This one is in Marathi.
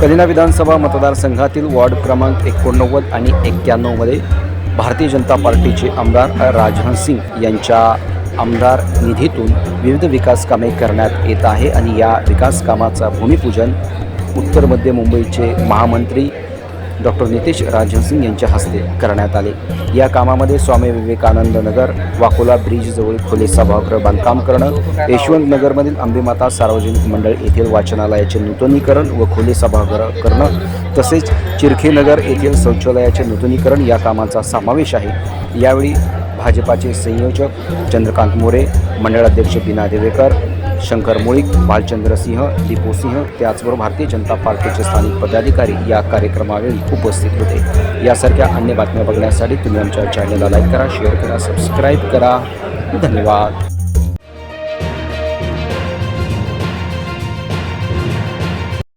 कलिना विधानसभा मतदारसंघातील वॉर्ड क्रमांक एकोणनव्वद आणि एक्क्याण्णवमध्ये भारतीय जनता पार्टीचे आमदार राजहन सिंग यांच्या आमदार निधीतून विविध विकास कामे करण्यात येत आहे. आणि या विकास कामाचा भूमिपूजन उत्तर मध्य मुंबईचे महामंत्री डॉक्टर नितेश राजन सिंग यांच्या हस्ते करण्यात आले. या कामामध्ये स्वामी विवेकानंद नगर वाकोला ब्रिजजवळ खुले सभागृह बांधकाम करणं यशवंत नगरमधील अंबेमाता सार्वजनिक मंडळ येथील वाचनालयाचे नूतनीकरण व खुले सभागृह करणं तसेच चिरखेनगर येथील शौचालयाचे नूतनीकरण या कामाचा समावेश आहे. यावेळी भाजपाचे संयोजक चंद्रकांत मोरे मंडळाध्यक्ष बीना देवेकर शंकर मुळीक भालचंद्र सिंह दीपू सिंह त्याचबरोबर भारतीय जनता पार्टीचे स्थानिक पदाधिकारी या कार्यक्रमावेळी उपस्थित होते. यासारख्या अन्य बातम्या बघण्यासाठी तुम्ही आमच्या चॅनलला लाईक करा शेअर करा सबस्क्राईब करा. धन्यवाद.